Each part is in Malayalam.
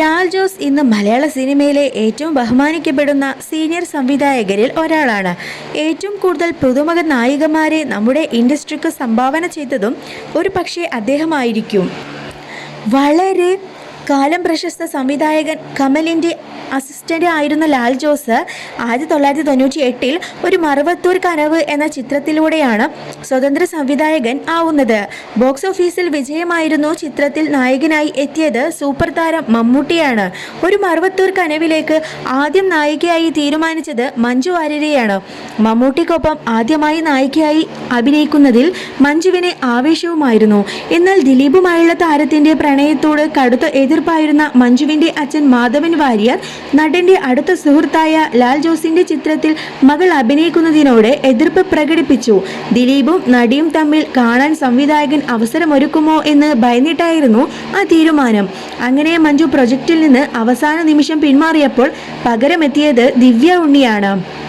ലാൽ ജോസ് ഇന്ന് മലയാള സിനിമയിലെ ഏറ്റവും ബഹുമാനിക്കപ്പെടുന്ന സീനിയർ സംവിധായകരിൽ ഒരാളാണ്. ഏറ്റവും കൂടുതൽ പുതുമുഖ നായികമാരെ നമ്മുടെ ഇൻഡസ്ട്രിക്ക് സംഭാവന ചെയ്തതും ഒരു പക്ഷേ അദ്ദേഹമായിരിക്കും. വളരെ കാലം പ്രശസ്ത സംവിധായകൻ കമലിന്റെ അസിസ്റ്റന്റ് ആയിരുന്ന ലാൽ ജോസ് ആയിരത്തി തൊള്ളായിരത്തി തൊണ്ണൂറ്റി എട്ടിൽ ഒരു മറവത്തൂർ കനവ് എന്ന ചിത്രത്തിലൂടെയാണ് സ്വതന്ത്ര സംവിധായകൻ ആവുന്നത്. ബോക്സ് ഓഫീസിൽ വിജയമായിരുന്നു ചിത്രത്തിൽ നായകനായി എത്തിയത് സൂപ്പർ താരം മമ്മൂട്ടിയാണ്. ഒരു മറവത്തൂർ കനവിലേക്ക് ആദ്യം നായികയായി തീരുമാനിച്ചത് മഞ്ജു വാര്യരെയാണ്. മമ്മൂട്ടിക്കൊപ്പം ആദ്യമായി നായികയായി അഭിനയിക്കുന്നതിൽ മഞ്ജുവിനെ ആവേശവുമായിരുന്നു. എന്നാൽ ദിലീപുമായുള്ള താരത്തിന്റെ പ്രണയത്തോട് കടുത്ത എതിർപ്പായിരുന്ന മഞ്ജുവിന്റെ അച്ഛൻ മാധവൻ വാര്യർ നടന്റെ അടുത്ത സുഹൃത്തായ ലാൽ ജോസിന്റെ ചിത്രത്തിൽ മകൾ അഭിനയിക്കുന്നതിനോട് എതിർപ്പ് പ്രകടിപ്പിച്ചു. ദിലീപും നടിയും തമ്മിൽ കാണാൻ സംവിധായകൻ അവസരമൊരുക്കുമോ എന്ന് ഭയന്നിട്ടായിരുന്നു ആ തീരുമാനം. അങ്ങനെ മഞ്ജു പ്രൊജക്റ്റിൽ നിന്ന് അവസാന നിമിഷം പിന്മാറിയപ്പോൾ പകരമെത്തിയത് ദിവ്യ ഉണ്ണിയാണ്.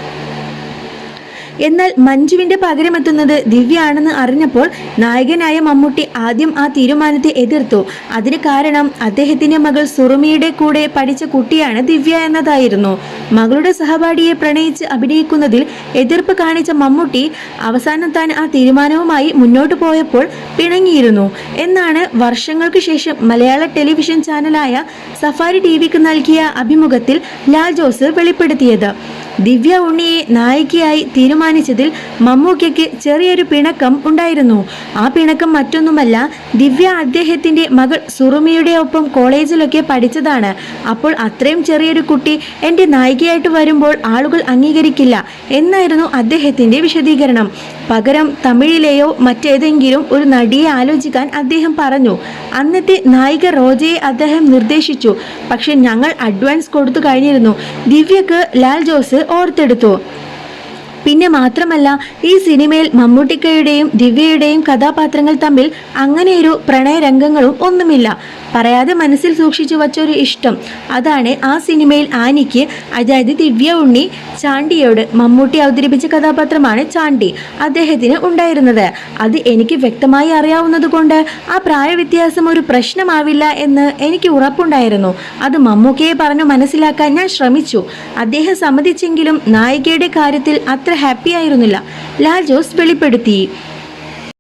എന്നാൽ മഞ്ജുവിന്റെ പകരമെത്തുന്നത് ദിവ്യയാണെന്ന് അറിഞ്ഞപ്പോൾ നായകനായ മമ്മൂട്ടി ആദ്യം ആ തീരുമാനത്തെ എതിർത്തു. അതിന് കാരണം അദ്ദേഹത്തിന്റെ മകൾ സുറുമിയുടെ കൂടെ പഠിച്ച കുട്ടിയാണ് ദിവ്യ എന്നതായിരുന്നു. മകളുടെ സഹപാഠിയെ പ്രണയിച്ച് അഭിനയിക്കുന്നതിൽ എതിർപ്പ് കാണിച്ച മമ്മൂട്ടി അവസാനം താൻ ആ തീരുമാനവുമായി മുന്നോട്ട് പോയപ്പോൾ പിണങ്ങിയിരുന്നു. എന്നാണ് വർഷങ്ങൾക്ക് ശേഷം മലയാള ടെലിവിഷൻ ചാനലായ സഫാരി ടി വിക്ക് നൽകിയ അഭിമുഖത്തിൽ ലാൽ ജോസ് വെളിപ്പെടുത്തിയത്. ദിവ്യ ഉണ്ണിയെ നായികയായി തീരുമാനിച്ചതിൽ മമ്മൂക്കയ്ക്ക് ചെറിയൊരു പിണക്കം ഉണ്ടായിരുന്നു. ആ പിണക്കം മറ്റൊന്നുമല്ല ദിവ്യ അദ്ദേഹത്തിന്റെ മകൾ സുറുമിയുടെ ഒപ്പം കോളേജിലൊക്കെ പഠിച്ചതാണ്. അപ്പോൾ അത്രയും ചെറിയൊരു കുട്ടി എന്റെ നായികയായിട്ട് വരുമ്പോൾ ആളുകൾ അംഗീകരിക്കില്ല എന്നായിരുന്നു അദ്ദേഹത്തിന്റെ വിശദീകരണം. പകരം തമിഴിലെയോ മറ്റേതെങ്കിലും ഒരു നടിയെ ആലോചിക്കാൻ അദ്ദേഹം പറഞ്ഞു. അന്നത്തെ നായിക റോജയെ അദ്ദേഹം നിർദ്ദേശിച്ചു. പക്ഷെ ഞങ്ങൾ അഡ്വാൻസ് കൊടുത്തു കഴിഞ്ഞിരുന്നു. ദിവ്യക്ക് ലാൽ ജോസ് ഓർത്തെടുത്തു. പിന്നെ മാത്രമല്ല ഈ സിനിമയിൽ മമ്മൂട്ടിക്കയുടെയും ദിവ്യയുടെയും കഥാപാത്രങ്ങൾ തമ്മിൽ അങ്ങനെയൊരു പ്രണയരംഗങ്ങളും ഒന്നുമില്ല. പറയാതെ മനസ്സിൽ സൂക്ഷിച്ചു വച്ചൊരു ഇഷ്ടം. അതാണ് ആ സിനിമയിൽ ആനിക്ക് അതായത് ദിവ്യ ഉണ്ണി ചാണ്ടിയോട് മമ്മൂട്ടി അവതരിപ്പിച്ച കഥാപാത്രമാണ് ചാണ്ടി. അദ്ദേഹത്തിന് ഉണ്ടായിരുന്നത്. അത് എനിക്ക് വ്യക്തമായി അറിയാവുന്നതുകൊണ്ട് ആ പ്രായവ്യത്യാസം ഒരു പ്രശ്നമാവില്ല എന്ന് എനിക്ക് ഉറപ്പുണ്ടായിരുന്നു. അത് മമ്മൂക്കയെ പറഞ്ഞു മനസ്സിലാക്കാൻ ഞാൻ ശ്രമിച്ചു. അദ്ദേഹം സമ്മതിച്ചെങ്കിലും നായികയുടെ കാര്യത്തിൽ അത്ര ഹാപ്പി ആയിരുന്നില്ല. ലാൽ ജോസ് വെളിപ്പെടുത്തി.